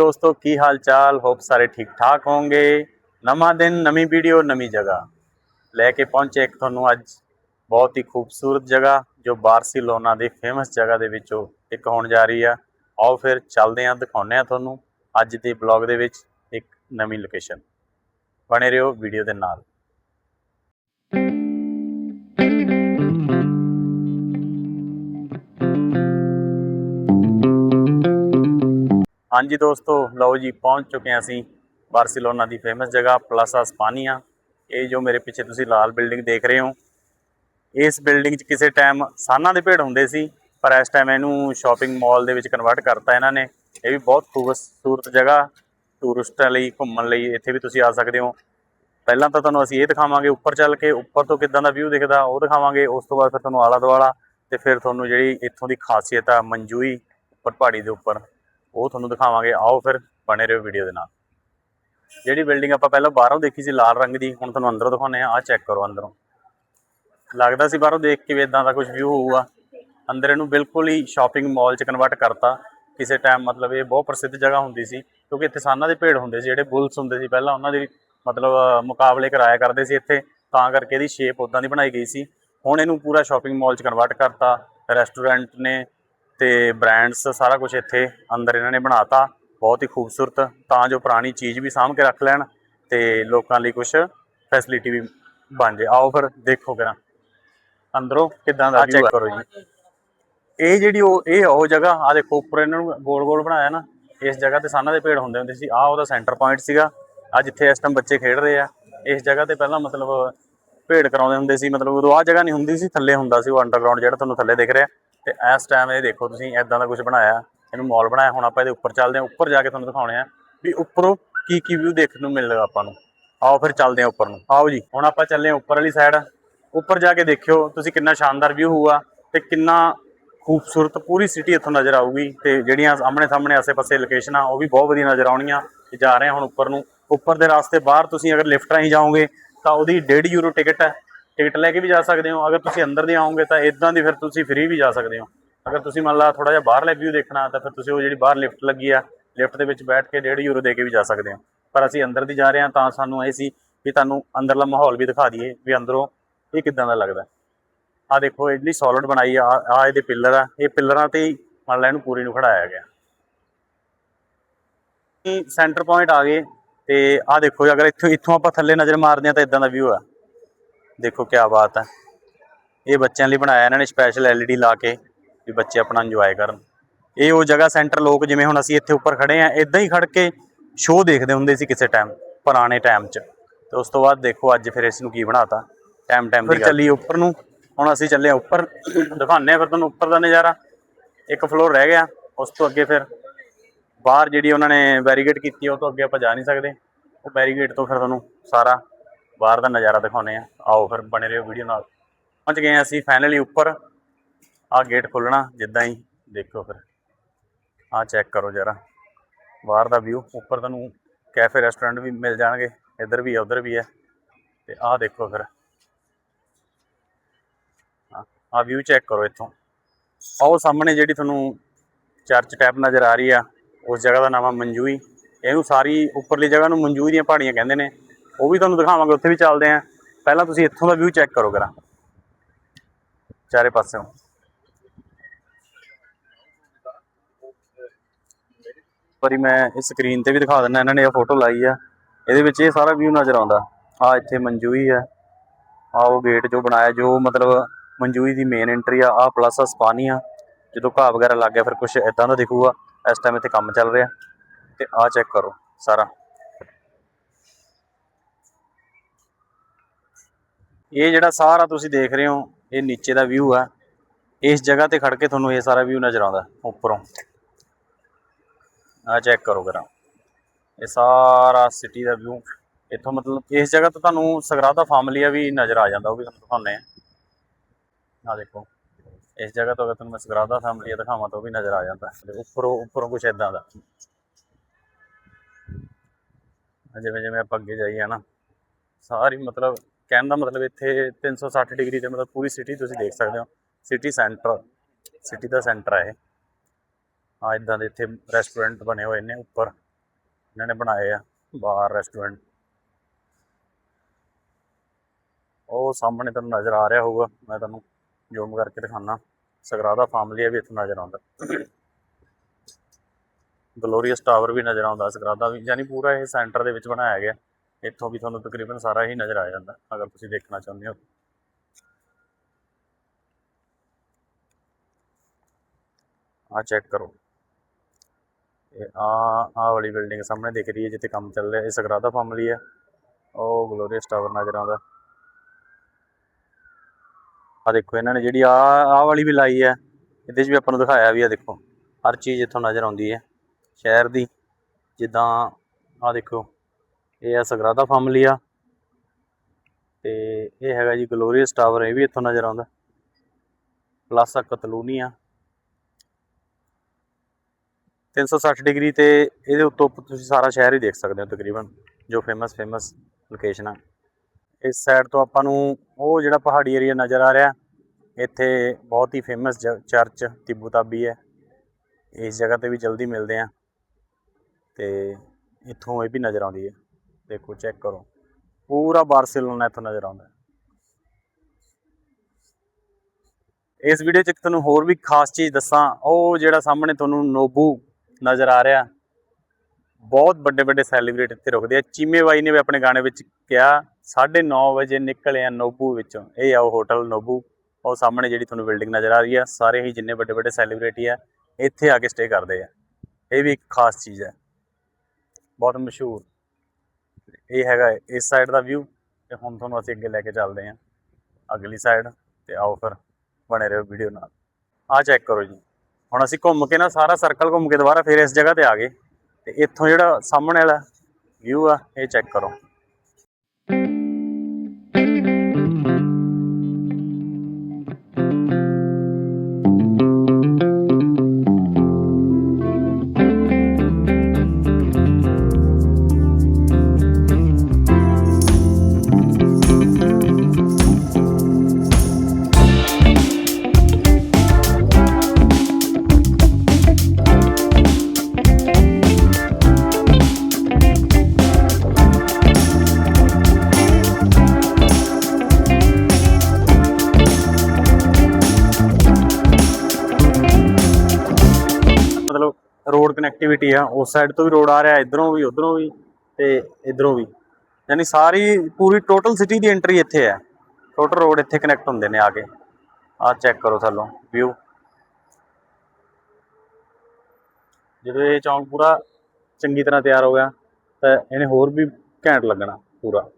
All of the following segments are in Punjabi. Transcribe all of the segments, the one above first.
ਦੋਸਤੋ, ਕੀ ਹਾਲ ਚਾਲ ਹੋਪ ਸਾਰੇ ਠੀਕ ਠਾਕ ਹੋਵੋਗੇ ਨਵਾਂ ਦਿਨ, ਨਵੀਂ ਵੀਡੀਓ ਨਵੀਂ ਜਗ੍ਹਾ। ਲੈ ਕੇ ਪਹੁੰਚੇ ਇੱਕ ਤੁਹਾਨੂੰ ਅੱਜ ਬਹੁਤ ਹੀ ਖੂਬਸੂਰਤ ਜਗ੍ਹਾ, ਜੋ ਬਾਰਸੀਲੋਨਾ ਦੀ ਫੇਮਸ ਜਗ੍ਹਾ ਦੇ ਵਿੱਚੋਂ ਇੱਕ ਹੋਣ ਜਾ ਰਹੀ ਆ। ਆਓ ਫਿਰ ਚੱਲਦੇ ਹਾਂ ਦਿਖਾਉਂਦੇ ਹਾਂ ਤੁਹਾਨੂੰ ਅੱਜ ਦੇ ਬਲੌਗ ਦੇ ਵਿੱਚ ਇੱਕ ਨਵੀਂ ਲੋਕੇਸ਼ਨ ਬਣੇ ਰਹੋ ਵੀਡੀਓ ਦੇ ਨਾਲ। ਹਾਂਜੀ ਦੋਸਤੋ, ਲਓ ਜੀ, ਪਹੁੰਚ ਚੁੱਕੇ ਹਾਂ ਅਸੀਂ ਬਾਰਸੀਲੋਨਾ ਦੀ ਫੇਮਸ ਜਗ੍ਹਾ ਪਲਾਸਾ ਸਪਾਨੀਆ ਇਹ ਜੋ ਮੇਰੇ ਪਿੱਛੇ ਤੁਸੀਂ ਲਾਲ ਬਿਲਡਿੰਗ ਦੇਖ ਰਹੇ ਹੋ, ਇਸ ਬਿਲਡਿੰਗ 'ਚ ਕਿਸੇ ਟਾਈਮ ਸਾਨਾਂ ਦੇ ਭੇੜ ਹੁੰਦੇ ਸੀ, ਪਰ ਇਸ ਟਾਈਮ ਇਹਨੂੰ ਸ਼ਾਪਿੰਗ ਮਾਲ ਦੇ ਵਿੱਚ ਕਨਵਰਟ ਕਰਤਾ ਇਹਨਾਂ ਨੇ। ਇਹ ਵੀ ਬਹੁਤ ਖੂਬਸੂਰਤ ਜਗ੍ਹਾ ਟੂਰਿਸਟਾਂ ਲਈ, ਘੁੰਮਣ ਲਈ ਇੱਥੇ ਵੀ ਤੁਸੀਂ ਆ ਸਕਦੇ ਹੋ। ਪਹਿਲਾਂ ਤਾਂ ਤੁਹਾਨੂੰ ਅਸੀਂ ਇਹ ਦਿਖਾਵਾਂਗੇ ਉੱਪਰ ਚੱਲ ਕੇ, ਉੱਪਰ ਤੋਂ ਕਿੱਦਾਂ ਦਾ ਵਿਊ ਦਿਖਦਾ, ਉਹ ਦਿਖਾਵਾਂਗੇ, ਉਸ ਤੋਂ ਬਾਅਦ ਫਿਰ ਤੁਹਾਨੂੰ ਆਲਾ ਦੁਆਲਾ ਤੇ ਫਿਰ ਤੁਹਾਨੂੰ ਜਿਹੜੀ ਇੱਥੋਂ ਦੀ ਖਾਸੀਅਤ ਆ, ਮੰਜੂਈ ਉੱਪਰ ਪਹਾੜੀ ਦੇ ਉੱਪਰ। ਉਹ ਤੁਹਾਨੂੰ ਦਿਖਾਵਾਂਗੇ। ਆਓ ਫਿਰ ਬਣੇ ਰਹੋ ਵੀਡੀਓ ਦੇ ਨਾਲ। ਜਿਹੜੀ ਬਿਲਡਿੰਗ ਆਪਾਂ ਪਹਿਲਾਂ ਬਾਹਰੋਂ ਦੇਖੀ ਸੀ ਲਾਲ ਰੰਗ ਦੀ, ਹੁਣ ਤੁਹਾਨੂੰ ਅੰਦਰੋਂ ਦਿਖਾਉਂਦੇ ਆ ਆ ਚੈੱਕ ਕਰੋ ਅੰਦਰੋਂ। ਲੱਗਦਾ ਸੀ ਬਾਹਰੋਂ ਦੇਖ ਕੇ ਵੀ ਇਦਾਂ ਦਾ ਕੁਝ ਵਿਊ ਹੋਊਗਾ। ਅੰਦਰ ਇਹਨੂੰ ਬਿਲਕੁਲ ਹੀ ਸ਼ਾਪਿੰਗ ਮਾਲ 'ਚ ਕਨਵਰਟ ਕਰਤਾ। ਕਿਸੇ ਟਾਈਮ ਮਤਲਬ ਇਹ ਬਹੁਤ ਪ੍ਰਸਿੱਧ ਜਗ੍ਹਾ ਹੁੰਦੀ ਸੀ, ਕਿਉਂਕਿ ਇੱਥੇ ਸਾਨਾਂ ਦੇ ਭੇੜ ਹੁੰਦੇ ਸੀ, ਜਿਹੜੇ ਬੁਲਸ ਹੁੰਦੇ ਸੀ। ਪਹਿਲਾਂ ਉਹਨਾਂ ਦੇ ਮਤਲਬ ਮੁਕਾਬਲੇ ਕਰਾਇਆ ਕਰਦੇ ਸੀ ਇੱਥੇ। ਤਾਂ ਕਰਕੇ ਇਹਦੀ ਸ਼ੇਪ ਉਦਾਂ ਦੀ ਬਣਾਈ ਗਈ ਸੀ। ਹੁਣ ਇਹਨੂੰ ਪੂਰਾ ਸ਼ਾਪਿੰਗ ਮਾਲ 'ਚ ਕਨਵਰਟ ਕਰਤਾ। ਰੈਸਟੋਰੈਂਟ ਨੇ ਤੇ ਬ੍ਰਾਂਡਸ ਸਾਰਾ ਕੁਝ ਇੱਥੇ ਅੰਦਰ ਇਹਨਾਂ ਨੇ ਬਣਾਤਾ ਬਹੁਤ ਹੀ ਖੂਬਸੂਰਤ। ਤਾਂ ਜੋ ਪੁਰਾਣੀ ਚੀਜ਼ ਵੀ ਸਾਂਭ ਕੇ ਰੱਖ ਲੈਣ ਤੇ ਲੋਕਾਂ ਲਈ ਕੁਝ ਫੈਸਿਲਿਟੀ ਵੀ ਬਣ ਜੇ ਆਓ ਫਿਰ ਦੇਖੋ ਕਰਾਂ। ਅੰਦਰੋਂ ਕਿਦਾਂ ਦਾ ਚੈੱਕ ਕਰੋ ਜੀ। ਇਹ ਜਿਹੜੀ ਉਹ ਇਹ ਉਹ ਜਗ੍ਹਾ ਆ ਦੇਖੋ ਉੱਪਰ ਇਹਨਾਂ ਨੂੰ ਗੋਲ ਗੋਲ ਬਣਾਇਆ ਨਾ ਇਸ ਜਗ੍ਹਾ ਤੇ ਸਾਨਾਂ ਦੇ ਪੇੜ ਹੁੰਦੇ ਹੁੰਦੇ ਸੀ। ਆ ਉਹਦਾ ਸੈਂਟਰ ਪੁਆਇੰਟ ਸੀਗਾ। ਆ ਜਿੱਥੇ ਇਸ ਟਾਈਮ ਬੱਚੇ ਖੇਡ ਰਹੇ ਆ ਇਸ ਜਗ੍ਹਾ ਤੇ ਪਹਿਲਾਂ ਮਤਲਬ ਭੇਡ ਕਰਾਉਂਦੇ ਹੁੰਦੇ ਸੀ। ਮਤਲਬ ਉਦੋਂ ਆ ਜਗ੍ਹਾ ਨਹੀਂ ਹੁੰਦੀ ਸੀ ਥੱਲੇ ਹੁੰਦਾ ਸੀ ਉਹ ਅੰਡਰਗਰਾਉਂਡ ਜਿਹੜਾ ਤੁਹਾਨੂੰ ਥੱਲੇ ਦਿਖ ਰਿਹਾ। ਤੇ ਇਸ ਟਾਈਮ ਇਹ ਦੇਖੋ ਤੁਸੀਂ ਐਦਾਂ ਦਾ ਕੁਝ ਬਣਾਇਆ, ਇਹਨੂੰ ਮਾਲ ਬਣਾਇਆ, ਹੁਣ ਆਪਾਂ ਇਹਦੇ ਉੱਪਰ ਚੱਲਦੇ ਹਾਂ, ਉੱਪਰ ਜਾ ਕੇ ਤੁਹਾਨੂੰ ਦਿਖਾਉਣੇ ਆ ਵੀ ਉੱਪਰੋਂ ਕੀ ਕੀ ਵਿਊ ਦੇਖਣ ਨੂੰ ਮਿਲੇਗਾ ਆਪਾਂ ਨੂੰ। ਆਓ ਫਿਰ ਚੱਲਦੇ ਹਾਂ ਉੱਪਰ ਨੂੰ। ਆਓ ਜੀ, ਹੁਣ ਆਪਾਂ ਚੱਲੇ ਹਾਂ ਉੱਪਰ ਵਾਲੀ ਸਾਈਡ ਉੱਪਰ ਜਾ ਕੇ ਦੇਖਿਓ ਤੁਸੀਂ ਕਿੰਨਾ ਸ਼ਾਨਦਾਰ ਵਿਊ ਹੋਊਗਾ ਤੇ ਕਿੰਨਾ ਖੂਬਸੂਰਤ ਪੂਰੀ ਸਿਟੀ ਇੱਥੋਂ ਨਜ਼ਰ ਆਊਗੀ ਤੇ ਜਿਹੜੀਆਂ ਆਮਣੇ ਸਾਹਮਣੇ ਆਸੇ-ਪਾਸੇ ਲੋਕੇਸ਼ਨਾਂ ਉਹ ਵੀ ਬਹੁਤ ਵਧੀਆ ਨਜ਼ਰ ਆਉਣੀਆਂ ਤੇ ਜਾ ਰਹੇ ਹਾਂ ਹੁਣ ਉੱਪਰ ਨੂੰ। ਉੱਪਰ ਦੇ ਰਾਸਤੇ ਬਾਹਰ ਤੁਸੀਂ ਅਗਰ ਲਿਫਟ ਰਾਹੀਂ ਜਾਓਗੇ ਤਾਂ ਉਹਦੀ 1.5 ਯੂਰੋ ਟਿਕਟ ਹੈ। ਟਿਕਟ ਲੈ ਕੇ ਵੀ ਜਾ ਸਕਦੇ ਹੋ। ਅਗਰ ਤੁਸੀਂ ਅੰਦਰ ਦੇ ਆਓਗੇ ਤਾਂ ਇਦਾਂ ਦੀ ਫਿਰ ਤੁਸੀਂ ਫ੍ਰੀ ਵੀ ਜਾ ਸਕਦੇ ਹੋ। ਅਗਰ ਤੁਸੀਂ ਮੰਨ ਲਾ ਥੋੜਾ ਜਿਹਾ ਬਾਹਰਲੇ ਵਿਊ ਦੇਖਣਾ ਤਾਂ ਫਿਰ ਤੁਸੀਂ ਉਹ ਜਿਹੜੀ ਬਾਹਰ ਲਿਫਟ ਲੱਗੀ ਆ ਲਿਫਟ ਦੇ ਵਿੱਚ ਬੈਠ ਕੇ 1.5 ਯੂਰੋ ਦੇ ਕੇ ਵੀ ਜਾ ਸਕਦੇ ਹੋ। ਪਰ ਅਸੀਂ ਅੰਦਰ ਦੀ ਜਾ ਰਹੇ ਹਾਂ ਤਾਂ ਸਾਨੂੰ ਇਹ ਸੀ ਵੀ ਤੁਹਾਨੂੰ ਅੰਦਰਲਾ ਮਾਹੌਲ ਵੀ ਦਿਖਾ ਦਈਏ ਵੀ ਅੰਦਰੋਂ ਇਹ ਕਿਦਾਂ ਦਾ ਲੱਗਦਾ। ਆ ਦੇਖੋ ਇਹਦੀ ਸੋਲਿਡ ਬਣਾਈ ਆ ਆ ਇਹਦੇ ਪਿੱਲਰ ਆ। ਇਹ ਪਿੱਲਰਾਂ ਤੇ ਹੀ ਮੰਨ ਲਾ ਇਹਨੂੰ ਪੂਰੀ ਨੂੰ ਖੜਾਇਆ ਗਿਆ। ਸੈਂਟਰ ਪੁਆਇੰਟ ਆ ਗਏ ਤੇ ਆ ਦੇਖੋ ਅਗਰ ਇੱਥੋਂ ਇੱਥੋਂ ਆਪਾਂ ਥੱਲੇ ਨਜ਼ਰ ਮਾਰਦੇ ਆ ਤਾਂ ਇਦਾਂ ਦਾ ਵਿਊ ਆ। ਦੇਖੋ ਕੀ ਬਾਤ ਹੈ ਇਹ ਬੱਚਿਆਂ ਲਈ ਬਣਾਇਆ ਇਹਨਾਂ ਨੇ ਸਪੈਸ਼ਲ ਐਲਈਡੀ ਲਾ ਕੇ ਵੀ ਬੱਚੇ ਆਪਣਾ ਇੰਜੋਏ ਕਰਨ। ਇਹ ਉਹ ਜਗ੍ਹਾ ਸੈਂਟਰ ਲੋਕ ਜਿਵੇਂ ਹੁਣ ਅਸੀਂ ਇੱਥੇ ਉੱਪਰ ਖੜੇ ਆ ਇਦਾਂ ਹੀ ਖੜ ਕੇ ਸ਼ੋਅ ਦੇਖਦੇ ਹੁੰਦੇ ਸੀ ਕਿਸੇ ਟਾਈਮ ਪੁਰਾਣੇ ਟਾਈਮ 'ਚ। ਤੇ ਉਸ ਤੋਂ ਬਾਅਦ ਦੇਖੋ ਅੱਜ ਫਿਰ ਇਸ ਨੂੰ ਕੀ ਬਣਾਤਾ ਟਾਈਮ ਟਾਈਮ ਦੀ ਚੱਲੀ ਉੱਪਰ ਨੂੰ। ਹੁਣ ਅਸੀਂ ਚੱਲੇ ਉੱਪਰ ਆ ਫਿਰ ਤੁਹਾਨੂੰ ਉੱਪਰ ਦਾ ਨਜ਼ਾਰਾ। ਇੱਕ ਫਲੋਰ ਰਹਿ ਗਿਆ ਉਸ ਤੋਂ ਅੱਗੇ ਫਿਰ ਬਾਹਰ ਜਿਹੜੀ ਉਹਨਾਂ ਨੇ ਬੈਰੀਗੇਡ ਕੀਤੀ ਉਹ ਤੋਂ ਅੱਗੇ ਆਪਾਂ ਜਾ ਨਹੀਂ ਸਕਦੇ। ਉਹ ਬੈਰੀਗੇਡ ਤੋਂ ਫਿਰ ਤੁਹਾਨੂੰ ਸਾਰਾ ਬਾਹਰ ਦਾ ਨਜ਼ਾਰਾ ਦਿਖਾਉਂਦੇ ਆ ਆਓ ਫਿਰ ਬਣੇ ਰਹੋ ਵੀਡੀਓ ਨਾਲ। ਪਹੁੰਚ ਗਏ ਹਾਂ ਅਸੀਂ ਫਾਈਨਲੀ ਉੱਪਰ। ਆ ਗੇਟ ਖੋਲਣਾ ਜਿੱਦਾਂ ਹੀ ਦੇਖੋ ਫਿਰ। ਆ ਚੈੱਕ ਕਰੋ ਜਰਾ। ਬਾਹਰ ਦਾ ਵਿਊ ਉੱਪਰ ਤੁਹਾਨੂੰ ਕੈਫੇ ਰੈਸਟੋਰੈਂਟ ਵੀ ਮਿਲ ਜਾਣਗੇ। ਇੱਧਰ ਵੀ ਆ, ਉੱਧਰ ਵੀ ਹੈ ਤੇ ਆਹ ਦੇਖੋ ਫਿਰ। ਆ ਵਿਊ ਚੈੱਕ ਕਰੋ ਇੱਥੋਂ। ਆਹ ਸਾਹਮਣੇ ਜਿਹੜੀ ਤੁਹਾਨੂੰ ਚਰਚ ਟੈਪ ਨਜ਼ਰ ਆ ਰਹੀ ਆ, ਉਸ ਜਗ੍ਹਾ ਦਾ ਨਾਮ ਆ ਮੰਜੂਈ। ਇਹਨੂੰ ਸਾਰੀ ਉੱਪਰਲੀ ਜਗ੍ਹਾ ਨੂੰ ਮੰਜੂਈ ਦੀਆਂ ਪਹਾੜੀਆਂ ਕਹਿੰਦੇ ਨੇ। ਉਹ ਵੀ ਤੁਹਾਨੂੰ ਦਿਖਾਵਾਂਗੇ, ਉੱਥੇ ਵੀ ਚੱਲਦੇ ਆ। ਪਹਿਲਾਂ ਤੁਸੀਂ ਇੱਥੋਂ ਦਾ ਵਿਊ ਚੈੱਕ ਕਰੋ ਕਰਾਂ ਚਾਰੇ ਪਾਸਿਓਂ। ਪਰ ਮੈਂ ਇਸ ਸਕਰੀਨ ਤੇ ਵੀ ਦਿਖਾ ਦਿੰਦਾ, ਇਹਨਾਂ ਨੇ ਇਹ ਫੋਟੋ ਲਾਈ ਆ। ਇਹਦੇ ਵਿੱਚ ਇਹ ਸਾਰਾ ਵਿਊ ਨਜ਼ਰ ਆਉਂਦਾ। ਆ ਇੱਥੇ ਮੰਜੂਈ ਆ। ਆ ਉਹ ਗੇਟ ਜੋ ਬਣਾਇਆ, ਜੋ ਮਤਲਬ ਮੰਜੂਈ ਦੀ ਮੇਨ ਐਂਟਰੀ ਆ ਆ ਪਲਾਸਾ ਆ ਜਦੋਂ ਘਾਹ ਵਗੈਰਾ ਲੱਗ ਗਿਆ, ਫਿਰ ਕੁਝ ਇਦਾਂ ਦਾ ਦਿਖੂਗਾ। ਇਸ ਟਾਈਮ ਇੱਥੇ ਕੰਮ ਚੱਲ ਰਿਹਾ। ਤੇ ਆ ਚੈੱਕ ਕਰੋ ਸਾਰਾ। ਇਹ ਜਿਹੜਾ ਸਾਰਾ ਤੁਸੀਂ ਦੇਖ ਰਹੇ ਹੋ, ਇਹ ਨੀਚੇ ਦਾ ਵਿਊ ਆ। ਇਸ ਜਗ੍ਹਾ ਤੇ ਖੜ ਕੇ ਤੁਹਾਨੂੰ ਇਹ ਸਾਰਾ ਵਿਊ ਨਜ਼ਰ ਆਉਂਦਾ, ਉੱਪਰੋਂ। ਆ ਚੈੱਕ ਕਰੋ ਕਰਾਂ ਇਹ ਸਾਰਾ ਸਿਟੀ ਦਾ ਵਿਊ ਇੱਥੋਂ ਮਤਲਬ ਇਸ ਜਗ੍ਹਾ ਤੋਂ ਤੁਹਾਨੂੰ ਸਗਰਾਦਾ ਫਾਮਲੀਆ ਵੀ ਨਜ਼ਰ ਆ ਜਾਂਦਾ, ਉਹ ਵੀ ਤੁਹਾਨੂੰ ਦਿਖਾਉਂਦੇ ਆ ਆ ਦੇਖੋ, ਇਸ ਜਗ੍ਹਾ ਤੋਂ ਅਗਰ ਤੁਹਾਨੂੰ ਮੈਂ ਸਗਰਾਦਾ ਫੈਮਲੀਆ ਦਿਖਾਵਾਂ ਤਾਂ ਉਹ ਵੀ ਨਜ਼ਰ ਆ ਜਾਂਦਾ। ਤੇ ਉੱਪਰੋਂ ਉੱਪਰੋਂ ਕੁਝ ਇਦਾਂ ਦਾ। ਜਿਵੇਂ ਜਿਵੇਂ ਆਪਾਂ ਅੱਗੇ ਜਾਈਏ ਨਾ ਸਾਰੀ ਮਤਲਬ ਕਹਿਣ ਦਾ ਮਤਲਬ ਇੱਥੇ 360 ਡਿਗਰੀ ਤੇ ਮਤਲਬ ਪੂਰੀ ਸਿਟੀ ਤੁਸੀਂ ਦੇਖ ਸਕਦੇ ਹੋ। ਸਿਟੀ ਸੈਂਟਰ ਸਿਟੀ ਦਾ ਸੈਂਟਰ ਹੈ ਇਹ। ਆ ਇਦਾਂ ਦੇ ਇੱਥੇ ਰੈਸਟੋਰੈਂਟ ਬਣੇ ਹੋਏ ਨੇ ਉੱਪਰ। ਇਹਨਾਂ ਨੇ ਬਣਾਏ ਆ ਬਾਰ ਰੈਸਟੋਰੈਂਟ ਉਹ ਸਾਹਮਣੇ ਤੁਹਾਨੂੰ ਨਜ਼ਰ ਆ ਰਿਹਾ ਹੋਊਗਾ। ਮੈਂ ਤੁਹਾਨੂੰ ਜ਼ੂਮ ਕਰਕੇ ਦਿਖਾਣਾ ਸਗਰਾਦਾ ਫੈਮਿਲੀ ਵੀ ਇੱਥੇ ਨਜ਼ਰ ਆਉਂਦਾ। ਗਲੋਰੀਅਸ ਟਾਵਰ ਵੀ ਨਜ਼ਰ ਆਉਂਦਾ। ਸਗਰਾਦਾ ਵੀ, ਯਾਨੀ ਪੂਰਾ ਇਹ ਸੈਂਟਰ ਦੇ ਵਿੱਚ ਬਣਾਇਆ ਗਿਆ। ਇੱਥੋਂ ਵੀ ਤੁਹਾਨੂੰ ਤਕਰੀਬਨ ਸਾਰਾ ਹੀ ਨਜ਼ਰ ਆ ਜਾਂਦਾ, ਅਗਰ ਤੁਸੀਂ ਦੇਖਣਾ ਚਾਹੁੰਦੇ ਹੋ। ਆ ਚੈੱਕ ਕਰੋ। ਇਹ ਆ ਆ ਵਾਲੀ ਬਿਲਡਿੰਗ ਸਾਹਮਣੇ ਦਿਖ ਰਹੀ ਹੈ, ਜਿੱਥੇ ਕੰਮ ਚੱਲ ਰਿਹਾ, ਇਹ ਸਗਰਾਦਾ ਫੈਮਿਲੀ ਹੈ। ਉਹ ਗਲੋਰੀਅਸ ਟਾਵਰ ਨਜ਼ਰ ਆਉਂਦਾ ਆ ਦੇਖੋ, ਇਹਨਾਂ ਨੇ ਜਿਹੜੀ ਆ ਆ ਵਾਲੀ ਵੀ ਲਾਈ ਹੈ। ਇਹਦੇ 'ਚ ਵੀ ਆਪਾਂ ਨੂੰ ਦਿਖਾਇਆ ਵੀ ਆ, ਦੇਖੋ। ਹਰ ਚੀਜ਼ ਇੱਥੋਂ ਨਜ਼ਰ ਆਉਂਦੀ ਹੈ। ਸ਼ਹਿਰ ਦੀ, ਜਿੱਦਾਂ ਆ ਦੇਖੋ। ਇਹ ਆ ਸਗਰਾਦਾ ਫਾਮਲੀਆ ਆ। ਤੇ ਇਹ ਹੈਗਾ ਜੀ ਗਲੋਰੀਅਸ ਟਾਵਰ ਇਹ ਵੀ ਇੱਥੋਂ ਨਜ਼ਰ ਆਉਂਦਾ। ਪਲੱਸ ਆ ਕਤਲੂਨੀ ਆ। 360 ਡਿਗਰੀ ਤੇ ਇਹਦੇ ਉੱਤੋਂ ਤੁਸੀਂ ਸਾਰਾ ਸ਼ਹਿਰ ਹੀ ਦੇਖ ਸਕਦੇ ਹੋ ਤਕਰੀਬਨ, ਜੋ ਫੇਮਸ ਫੇਮਸ ਲੋਕੇਸ਼ਨ ਆ। ਇਸ ਸਾਈਡ ਤੋਂ ਆਪਾਂ ਨੂੰ ਉਹ ਜਿਹੜਾ ਪਹਾੜੀ ਏਰੀਆ ਨਜ਼ਰ ਆ ਰਿਹਾ, ਇੱਥੇ ਬਹੁਤ ਹੀ ਫੇਮਸ ਚਰਚ ਤਿੱਬੂ ਤਾਬੀ ਹੈ। ਇਸ ਜਗ੍ਹਾ ਤੇ ਵੀ ਜਲਦੀ ਮਿਲਦੇ ਆ। ਤੇ ਇੱਥੋਂ ਇਹ ਵੀ ਨਜ਼ਰ ਆਉਂਦੀ ਹੈ। ਦੇਖੋ ਚੈੱਕ ਕਰੋ। ਪੂਰਾ ਬਾਰਸੀਲੋਨਾ ਇੱਥੋਂ ਨਜ਼ਰ ਆਉਂਦਾ ਇਸ ਵੀਡੀਓ 'ਚ ਇੱਕ ਤੁਹਾਨੂੰ ਹੋਰ ਵੀ ਖਾਸ ਚੀਜ਼ ਦੱਸਾਂ। ਉਹ ਜਿਹੜਾ ਸਾਹਮਣੇ ਤੁਹਾਨੂੰ ਨੋਬੂ ਨਜ਼ਰ ਆ ਰਿਹਾ। ਬਹੁਤ ਵੱਡੇ ਵੱਡੇ ਸੈਲੀਬ੍ਰਿਟੀ ਇੱਥੇ ਰੁਕਦੇ ਆ। ਚੀਮੇ ਬਾਈ ਨੇ ਵੀ ਆਪਣੇ ਗਾਣੇ ਵਿੱਚ ਕਿਹਾ 9:30 ਵਜੇ ਨਿਕਲੇ ਆ ਨੋਬੂ ਵਿੱਚੋਂ। ਇਹ ਆ ਉਹ ਹੋਟਲ ਨੋਬੂ। ਉਹ ਸਾਹਮਣੇ ਜਿਹੜੀ ਤੁਹਾਨੂੰ ਬਿਲਡਿੰਗ ਨਜ਼ਰ ਆ ਰਹੀ ਆ। ਸਾਰੇ ਹੀ ਜਿੰਨੇ ਵੱਡੇ ਵੱਡੇ ਸੈਲੀਬ੍ਰਿਟੀ ਆ, ਇੱਥੇ ਆ ਕੇ ਸਟੇ ਕਰਦੇ ਆ। ਇਹ ਵੀ ਇੱਕ ਖਾਸ ਚੀਜ਼ ਹੈ। ਬਹੁਤ ਮਸ਼ਹੂਰ। ਇਹ ਹੈਗਾ ਇਸ ਸਾਈਡ ਦਾ ਵਿਊ ਤੇ ਹੁਣ ਤੁਹਾਨੂੰ ਅਸੀਂ ਅੱਗੇ ਲੈ ਕੇ ਚੱਲਦੇ ਹਾਂ। ਅਗਲੀ ਸਾਈਡ ਤੇ ਆਓ ਫਿਰ ਬਣੇ ਰਹੋ ਵੀਡੀਓ ਨਾਲ। ਆਹ ਚੈੱਕ ਕਰੋ ਜੀ। ਹੁਣ ਅਸੀਂ ਘੁੰਮ ਕੇ ਨਾ ਸਾਰਾ ਸਰਕਲ ਘੁੰਮ ਕੇ ਦੁਬਾਰਾ ਫਿਰ ਇਸ ਜਗ੍ਹਾ ਤੇ ਆ ਗਏ। ਤੇ ਇੱਥੋਂ ਜਿਹੜਾ ਸਾਹਮਣੇ ਵਾਲਾ ਵਿਊ ਆ, ਇਹ ਚੈੱਕ ਕਰੋ। ਕਨੈਕਟੀਵਿਟੀ ਆ, ਉਸ ਸਾਈਡ ਤੋਂ ਵੀ ਰੋਡ ਆ ਰਿਹਾ, ਇਧਰੋਂ ਵੀ, ਉਧਰੋਂ ਵੀ ਤੇ ਇਧਰੋਂ ਵੀ। ਯਾਨੀ ਸਾਰੀ, ਪੂਰੀ ਟੋਟਲ ਸਿਟੀ ਦੀ ਐਂਟਰੀ ਇੱਥੇ ਹੈ। ਟੋਟਲ ਰੋਡ ਇੱਥੇ ਕਨੈਕਟ ਹੁੰਦੇ ਨੇ ਆ ਕੇ ਆ ਚੈੱਕ ਕਰੋ ਥੱਲੋਂ ਵਿਊ ਜਦੋਂ ਇਹ ਚੌਂਕ ਪੂਰਾ ਚੰਗੀ ਤਰ੍ਹਾਂ ਤਿਆਰ ਹੋ ਗਿਆ, ਤਾਂ ਇਹਨੇ ਹੋਰ ਵੀ ਘੈਂਟ ਲੱਗਣਾ ਪੂਰਾ।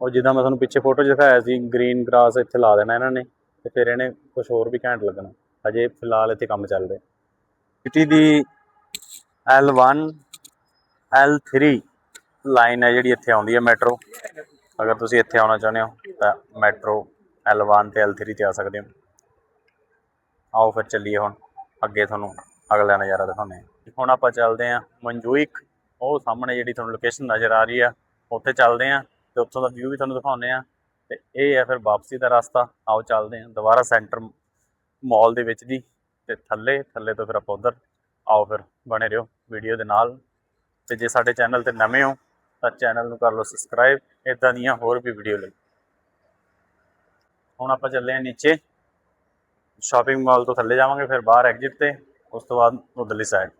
ਉਹ ਜਿੱਦਾਂ ਮੈਂ ਤੁਹਾਨੂੰ ਪਿੱਛੇ ਫੋਟੋ ਦਿਖਾਇਆ ਸੀ ਗ੍ਰੀਨ ਗ੍ਰਾਸ ਇੱਥੇ ਲਾ ਦੇਣਾ ਇਹਨਾਂ ਨੇ, ਤੇ ਫਿਰ ਇਹਨੇ ਕੁਝ ਹੋਰ ਵੀ ਘੈਂਟ ਲੱਗਣਾ। ਅਜੇ ਫਿਲਹਾਲ ਇੱਥੇ ਕੰਮ ਚੱਲ ਰਿਹਾ। ਸਿਟੀ ਦੀ L1 L3 ਲਾਈਨ ਹੈ ਜਿਹੜੀ ਇੱਥੇ ਆਉਂਦੀ ਹੈ ਮੈਟਰੋ। ਅਗਰ ਤੁਸੀਂ ਇੱਥੇ ਆਉਣਾ ਚਾਹੁੰਦੇ ਹੋ, ਤਾਂ ਮੈਟਰੋ L1 ਤੇ L3 ਤੇ ਆ ਸਕਦੇ ਹੋ। ਆਓ ਫਿਰ ਚੱਲੀਏ ਹੁਣ, ਅੱਗੇ ਤੁਹਾਨੂੰ ਅਗਲਾ ਨਜ਼ਾਰਾ ਦਿਖਾਉਂਦੇ ਹਾਂ। ਹੁਣ ਆਪਾਂ ਚੱਲਦੇ ਹਾਂ ਮਨਜੂਇਕ ਉਹ ਸਾਹਮਣੇ ਜਿਹੜੀ ਤੁਹਾਨੂੰ ਲੋਕੇਸ਼ਨ ਨਜ਼ਰ ਆ ਰਹੀ ਆ, ਉੱਥੇ ਚੱਲਦੇ ਹਾਂ ਤੇ ਉੱਥੋਂ ਦਾ ਵਿਊ ਵੀ ਤੁਹਾਨੂੰ ਦਿਖਾਉਂਦੇ ਆ ਤੇ ਇਹ ਹੈ ਫਿਰ ਵਾਪਸੀ ਦਾ ਰਸਤਾ। ਆਓ ਚੱਲਦੇ ਹਾਂ ਦੁਬਾਰਾ ਸੈਂਟਰ ਮਾਲ ਦੇ ਵਿੱਚ ਜੀ। ਤੇ ਥੱਲੇ ਥੱਲੇ ਤੋਂ ਫਿਰ ਆਪਾਂ ਉਧਰ ਆਓ ਫਿਰ ਬਣੇ ਰਹੋ ਵੀਡੀਓ ਦੇ ਨਾਲ। ਤੇ ਜੇ ਸਾਡੇ ਚੈਨਲ ਤੇ ਨਵੇਂ ਹੋ, ਤਾਂ ਚੈਨਲ ਨੂੰ ਕਰ ਲਓ ਸਬਸਕ੍ਰਾਈਬ ਇਦਾਂ ਦੀਆਂ ਹੋਰ ਵੀ ਵੀਡੀਓ ਲਈ। ਹੁਣ ਆਪਾਂ ਚੱਲੇ ਹਾਂ ਨੀਚੇ। ਸ਼ਾਪਿੰਗ ਮਾਲ ਤੋਂ ਥੱਲੇ ਜਾਵਾਂਗੇ, ਫਿਰ ਬਾਹਰ ਐਗਜ਼ਿਟ ਤੇ, ਉਸ ਤੋਂ ਬਾਅਦ ਉਧਰਲੀ ਸਾਈਡ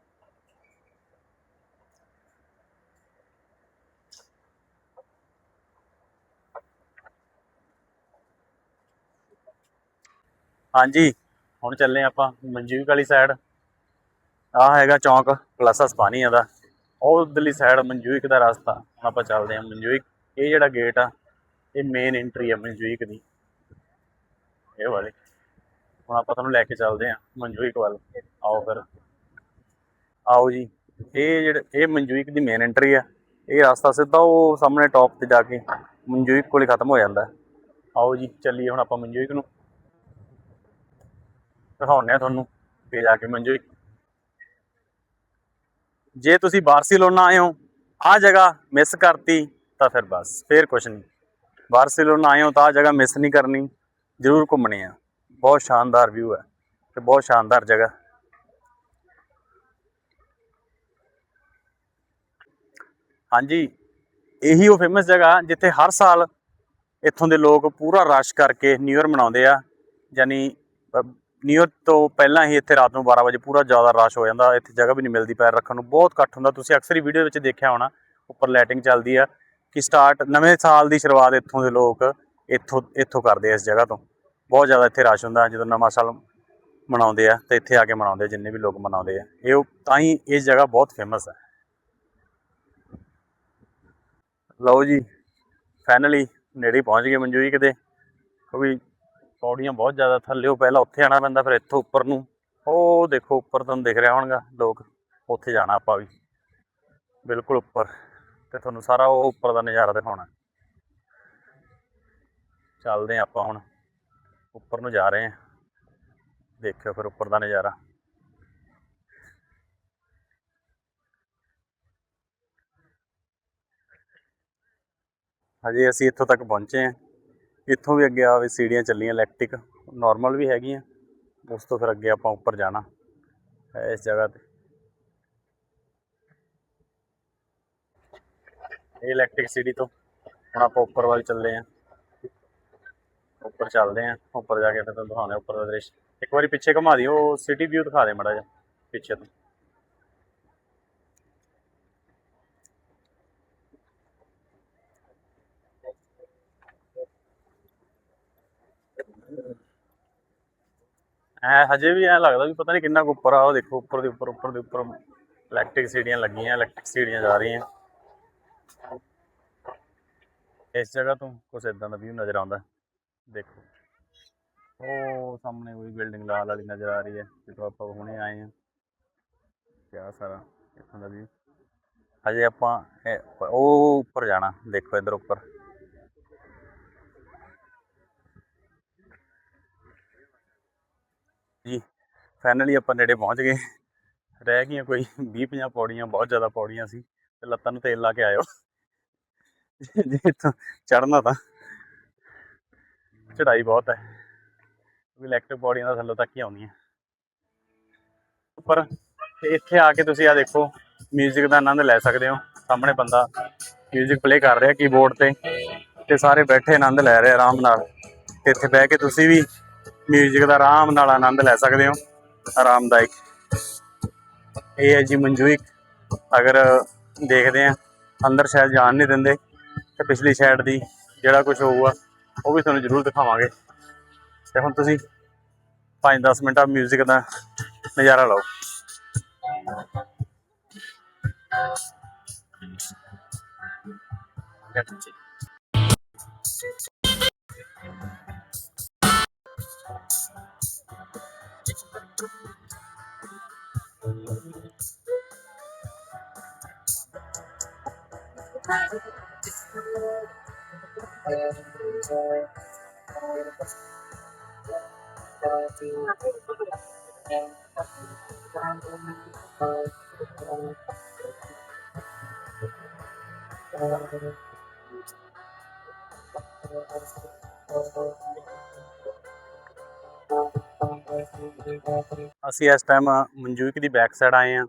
ਹਾਂਜੀ, ਹੁਣ ਚੱਲੇ ਆਪਾਂ ਮਨਜੀਵਕ ਵਾਲੀ ਸਾਈਡ ਆਹ ਹੈਗਾ ਚੌਂਕ ਪਲੱਸ ਪਾਣੀ ਦਾ। ਉਹ ਉਧਰਲੀ ਸਾਈਡ ਮਨਜੂਇਕ ਦਾ ਰਸਤਾ। ਹੁਣ ਆਪਾਂ ਚੱਲਦੇ ਹਾਂ ਮਨਜੂਇਕ। ਇਹ ਜਿਹੜਾ ਗੇਟ ਆ, ਇਹ ਮੇਨ ਐਂਟਰੀ ਆ ਮਨਜੂਇਕ ਦੀ। ਇਹ ਵਾਲੀ। ਹੁਣ ਆਪਾਂ ਤੁਹਾਨੂੰ ਲੈ ਕੇ ਚੱਲਦੇ ਹਾਂ ਮਨਜੂਇਕ ਵੱਲ। ਆਓ ਫਿਰ। ਆਓ ਜੀ। ਇਹ ਜਿਹੜੇ, ਇਹ ਮਨਜੂਇਕ ਦੀ ਮੇਨ ਐਂਟਰੀ ਆ। ਇਹ ਰਸਤਾ ਸਿੱਧਾ ਉਹ ਸਾਹਮਣੇ ਟੌਪ ਤੇ ਜਾ ਕੇ ਮਨਜੂਇਕ ਕੋਲੇ ਖਤਮ ਹੋ ਜਾਂਦਾ। ਆਓ ਜੀ, ਚੱਲੀਏ ਹੁਣ ਆਪਾਂ ਮਨਜੂਇਕ ਨੂੰ। ਦਿਖਾਉਂਦੇ ਆ ਤੁਹਾਨੂੰ। ਤੇ ਜਾ ਕੇ ਮਨਜੂਇਕ। ਜੇ ਤੁਸੀਂ ਬਾਰਸੀਲੋਨਾ ਆਏ ਹੋ ਆ ਜਗ੍ਹਾ ਮਿਸ ਕਰਤੀ, ਤਾਂ ਫਿਰ ਬਸ, ਫੇਰ ਕੁਝ ਨਹੀਂ। ਬਾਰਸੀਲੋਨਾ ਆਏ ਹੋ, ਤਾਂ ਆ ਜਗ੍ਹਾ ਮਿਸ ਨਹੀਂ ਕਰਨੀ, ਜ਼ਰੂਰ ਘੁੰਮਣੀ ਆ। ਬਹੁਤ ਸ਼ਾਨਦਾਰ ਵਿਊ ਹੈ ਤੇ ਬਹੁਤ ਸ਼ਾਨਦਾਰ ਜਗ੍ਹਾ। ਹਾਂਜੀ, ਇਹੀ ਉਹ ਫੇਮਸ ਜਗ੍ਹਾ ਜਿੱਥੇ ਹਰ ਸਾਲ ਇੱਥੋਂ ਦੇ ਲੋਕ ਪੂਰਾ ਰਸ਼ ਕਰਕੇ ਨਿਊ ਇਅਰ ਮਨਾਉਂਦੇ ਆ, ਯਾਨੀ ਨਿਊ ਤੋਂ ਪਹਿਲਾਂ ਹੀ ਇੱਥੇ ਰਾਤ ਨੂੰ 12 ਵਜੇ ਪੂਰਾ ਜ਼ਿਆਦਾ ਰਸ਼ ਹੋ ਜਾਂਦਾ, ਇੱਥੇ ਜਗ੍ਹਾ ਵੀ ਨਹੀਂ ਮਿਲਦੀ ਪੈਰ ਰੱਖਣ ਨੂੰ, ਬਹੁਤ ਇਕੱਠ ਹੁੰਦਾ। ਤੁਸੀਂ ਅਕਸਰ ਹੀ ਵੀਡੀਓ ਵਿੱਚ ਦੇਖਿਆ ਹੋਣਾ, ਉੱਪਰ ਲਾਈਟਿੰਗ ਚੱਲਦੀ ਆ ਕਿ ਸਟਾਰਟ ਨਵੇਂ ਸਾਲ ਦੀ ਸ਼ੁਰੂਆਤ ਇੱਥੋਂ ਦੇ ਲੋਕ ਇੱਥੋਂ ਇੱਥੋਂ ਕਰਦੇ ਆ ਇਸ ਜਗ੍ਹਾ ਤੋਂ। ਬਹੁਤ ਜ਼ਿਆਦਾ ਇੱਥੇ ਰਸ਼ ਹੁੰਦਾ, ਜਦੋਂ ਨਵਾਂ ਸਾਲ ਮਨਾਉਂਦੇ ਆ ਤੇ ਇੱਥੇ ਆ ਕੇ ਮਨਾਉਂਦੇ ਜਿੰਨੇ ਵੀ ਲੋਕ ਮਨਾਉਂਦੇ ਆ। ਇਹ ਉਹ- ਤਾਂ ਹੀ ਇਸ ਜਗ੍ਹਾ ਬਹੁਤ ਫੇਮਸ ਹੈ ਲਓ ਜੀ ਫਾਈਨਲੀ ਨੇੜੇ ਪਹੁੰਚ ਗਏ ਮਨਜੂਈ ਕਿਤੇ। ਕਿਉਂਕਿ ਪੌੜੀਆਂ ਬਹੁਤ ਜ਼ਿਆਦਾ ਥੱਲੇੋਂ ਪਹਿਲਾਂ ਉੱਥੇ ਆਣਾ ਪੈਂਦਾ, ਫਿਰ ਇੱਥੋਂ ਉੱਪਰ ਨੂੰ। ਉਹ ਦੇਖੋ, ਉੱਪਰ ਤੁਹਾਨੂੰ ਦਿਖ ਰਿਹਾ ਹੋਣਗਾ, ਲੋਕ ਉੱਥੇ ਜਾਣਾ ਆਪਾਂ ਵੀ। ਬਿਲਕੁਲ ਉੱਪਰ, ਤੇ ਤੁਹਾਨੂੰ ਸਾਰਾ ਉਹ ਉੱਪਰ ਦਾ ਨਜ਼ਾਰਾ ਦਿਖਾਉਣਾ। ਚੱਲਦੇ ਹਾਂ ਆਪਾਂ ਹੁਣ, ਉੱਪਰ ਨੂੰ ਜਾ ਰਹੇ ਹਾਂ। ਦੇਖਿਓ ਫਿਰ ਉੱਪਰ ਦਾ ਨਜ਼ਾਰਾ। ਹਜੇ ਅਸੀਂ ਇੱਥੋਂ ਤੱਕ ਪਹੁੰਚੇ ਹਾਂ। ਇੱਥੋਂ ਵੀ ਅੱਗੇ ਆ ਵੀ ਸੀੜੀਆਂ ਚੱਲੀਆਂ ਇਲੈਕਟ੍ਰਿਕ ਨਾਰਮਲ ਵੀ ਹੈਗੀਆਂ। ਉਸ ਤੋਂ ਫਿਰ ਅੱਗੇ ਆਪਾਂ ਉੱਪਰ ਜਾਣਾ ਹੈ ਇਸ ਜਗ੍ਹਾ ਤੇ। ਇਹ ਇਲੈਕਟ੍ਰਿਕ ਸੀੜੀ ਤੋਂ ਹੁਣ ਆਪਾਂ ਉੱਪਰ ਵੱਲ ਚੱਲਦੇ ਹਾਂ ਉੱਪਰ ਚੱਲਦੇ ਹਾਂ ਉੱਪਰ ਜਾ ਕੇ ਫਿਰ ਤੁਹਾਨੂੰ ਦਿਖਾਉਂਦੇ ਹਾਂ ਉੱਪਰ ਦਾ ਦ੍ਰਿਸ਼। ਇੱਕ ਵਾਰੀ ਪਿੱਛੇ ਘੁਮਾ ਦਿਓ, ਉਹ ਸਿਟੀ ਵਿਊ ਦਿਖਾ ਦੇ ਮੜਾ ਜਿਹਾ, ਪਿੱਛੇ ਤੋਂ। ਐ ਹਜੇ ਵੀ ਐ ਲੱਗਦਾ ਵੀ ਪਤਾ ਨਹੀਂ ਕਿੰਨਾ ਕੁ ਉੱਪਰ ਆ, ਉਹ ਦੇਖੋ, ਉੱਪਰ ਦੇ ਉੱਪਰ ਉੱਪਰ ਦੇ ਉੱਪਰ ਇਲੈਕਟ੍ਰਿਕ ਸੀੜੀਆਂ ਲੱਗੀਆਂ ਇਲੈਕਟ੍ਰਿਕ ਸੀੜੀਆਂ ਜਾ ਰਹੀਆਂ। ਇਸ ਜਗ੍ਹਾ ਤੋਂ ਕੁਝ ਇਦਾਂ ਦਾ ਵਿਊ ਨਜ਼ਰ ਆਉਂਦਾ। ਦੇਖੋ। ਉਹ ਸਾਹਮਣੇ ਕੋਈ ਬਿਲਡਿੰਗ ਲਾਲ ਵਾਲੀ ਨਜ਼ਰ ਆ ਰਹੀ ਹੈ ਜਿੱਥੋਂ ਆਪਾਂ ਹੁਣੇ ਆਏ ਹਾਂ। ਕਿਆ ਸਾਰਾ ਇੱਥੋਂ ਦਾ ਵਿਊ ਹਜੇ ਆਪਾਂ ਉਹ ਉੱਪਰ ਜਾਣਾ, ਦੇਖੋ ਇੱਧਰ ਉੱਪਰ ਜੀ ਫਾਈਨਲੀ ਆਪਾਂ ਨੇੜੇ ਪਹੁੰਚ ਗਏ ਰਹਿ ਗਈਆਂ ਕੋਈ 20 50 ਪੌੜੀਆਂ ਬਹੁਤ ਜ਼ਿਆਦਾ ਪੌੜੀਆਂ ਸੀ ਤੇ ਲੱਤਾਂ ਨੂੰ ਤੇਲ ਲਾ ਕੇ ਆਇਓ ਜੇ ਇੱਥੋਂ ਚੜਨਾ ਤਾਂ ਚੜਾਈ ਬਹੁਤ ਹੈ ਵੀ ਇਲੈਕਟ੍ਰਿਕ ਪੌੜੀਆਂ ਦਾ ਥੱਲੋਂ ਤੱਕ ਹੀ ਆਉਂਦੀਆਂ ਉੱਪਰ ਤੇ ਇੱਥੇ ਆ ਕੇ ਤੁਸੀਂ ਆ ਦੇਖੋ 뮤직 ਦਾ ਆਨੰਦ ਲੈ ਸਕਦੇ ਹੋ ਸਾਹਮਣੇ ਬੰਦਾ 뮤직 ਪਲੇ ਕਰ ਰਿਹਾ ਕੀਬੋਰਡ ਤੇ ਤੇ ਸਾਰੇ ਬੈਠੇ ਆਨੰਦ ਲੈ ਰਹੇ ਆਰਾਮ ਨਾਲ ਤੇ ਇੱਥੇ ਬਹਿ ਕੇ ਤੁਸੀਂ ਵੀ 뮤직 ਦਾ ਆਰਾਮ ਨਾਲ ਆਨੰਦ ਲੈ ਸਕਦੇ ਹੋ ਆਰਾਮਦਾਇਕ। ਇਹ ਹੈ ਜੀ ਮਨਜੂਇਕ। ਅਗਰ ਦੇਖਦੇ ਆ ਅੰਦਰ ਸ਼ਾਇਦ ਜਾਣ ਨਹੀਂ ਦਿੰਦੇ, ਤੇ ਪਿਛਲੀ ਸਾਈਡ ਦੀ ਜਿਹੜਾ ਕੁਝ ਹੋਊਗਾ, ਉਹ ਵੀ ਤੁਹਾਨੂੰ ਜ਼ਰੂਰ ਦਿਖਾਵਾਂਗੇ। ਤੇ ਹੁਣ ਤੁਸੀਂ 5-10 ਮਿੰਟਾਂ ਆ 뮤직 ਦਾ ਨਜ਼ਾਰਾ ਲਓ। ਅਸੀਂ ਇਸ ਟਾਈਮ ਮਨਜੂਕ ਦੀ ਬੈਕ ਸਾਈਡ ਆਏ ਆ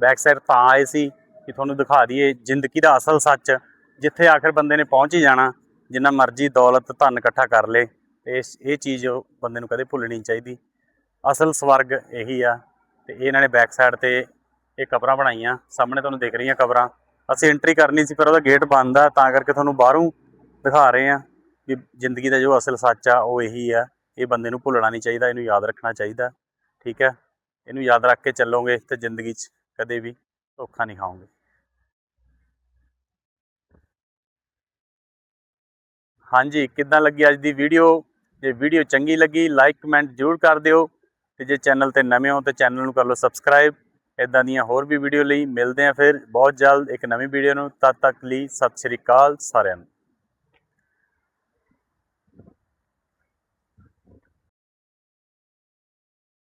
ਬੈਕ ਸਾਈਡ ਤਾਂ ਆਏ ਸੀ। ਕਿ ਤੁਹਾਨੂੰ ਦਿਖਾ ਦਈਏ ਜ਼ਿੰਦਗੀ ਦਾ ਅਸਲ ਸੱਚ, ਜਿੱਥੇ ਆਖਰ ਬੰਦੇ ਨੇ ਪਹੁੰਚ ਹੀ ਜਾਣਾ, ਜਿੰਨਾ ਮਰਜ਼ੀ ਦੌਲਤ, ਧਨ ਇਕੱਠਾ ਕਰ ਲੇ, ਤੇ ਇਸ, ਇਹ ਚੀਜ਼ ਬੰਦੇ ਨੂੰ ਕਦੇ ਭੁੱਲਣੀ ਚਾਹੀਦੀ। ਅਸਲ ਸਵਰਗ ਇਹੀ ਆ, ਤੇ ਇਹਨਾਂ ਨੇ ਬੈਕ ਸਾਈਡ ਤੇ ਇਹ ਕਬਰਾਂ ਬਣਾਈਆਂ, ਸਾਹਮਣੇ ਤੁਹਾਨੂੰ ਦਿਖ ਰਹੀਆਂ ਕਬਰਾਂ। ਅਸੀਂ ਐਂਟਰੀ ਕਰਨੀ ਸੀ ਪਰ ਉਹਦਾ ਗੇਟ ਬੰਦ ਆ, ਤਾਂ ਕਰਕੇ ਤੁਹਾਨੂੰ ਬਾਹਰੋਂ ਦਿਖਾ ਰਹੇ ਆ ਵੀ ਜ਼ਿੰਦਗੀ ਦਾ ਜੋ ਅਸਲ ਸੱਚ ਆ, ਉਹ ਇਹੀ ਆ। ਇਹ ਬੰਦੇ ਨੂੰ ਭੁੱਲਣਾ ਨਹੀਂ ਚਾਹੀਦਾ, ਇਹਨੂੰ ਯਾਦ ਰੱਖਣਾ ਚਾਹੀਦਾ। ਠੀਕ ਹੈ ਇਹਨੂੰ ਯਾਦ ਰੱਖ ਕੇ ਚੱਲੋਗੇ ਤੇ ਜ਼ਿੰਦਗੀ 'ਚ ਕਦੇ ਵੀ ਧੋਖਾ ਨਹੀਂ ਖਾਓਗੇ। ਹਾਂਜੀ, ਕਿੱਦਾਂ ਲੱਗੀ ਅੱਜ ਦੀ ਵੀਡੀਓ ਜੇ ਵੀਡੀਓ ਚੰਗੀ ਲੱਗੀ ਲਾਈਕ ਕਮੈਂਟ ਜ਼ਰੂਰ ਕਰ ਦਿਓ। ਤੇ ਜੇ ਚੈਨਲ ਤੇ ਨਵੇਂ ਹੋ, ਤਾਂ ਚੈਨਲ ਨੂੰ ਕਰ ਲਓ ਸਬਸਕ੍ਰਾਈਬ ਇਦਾਂ ਦੀਆਂ ਹੋਰ ਵੀ ਵੀਡੀਓ ਲਈ ਮਿਲਦੇ ਆ ਫਿਰ। ਬਹੁਤ ਜਲਦ ਇੱਕ ਨਵੀਂ ਵੀਡੀਓ ਨੂੰ। ਤਦ ਤੱਕ ਲਈ ਸਤਿ ਸ਼੍ਰੀ ਅਕਾਲ ਸਾਰਿਆਂ ਨੂੰ।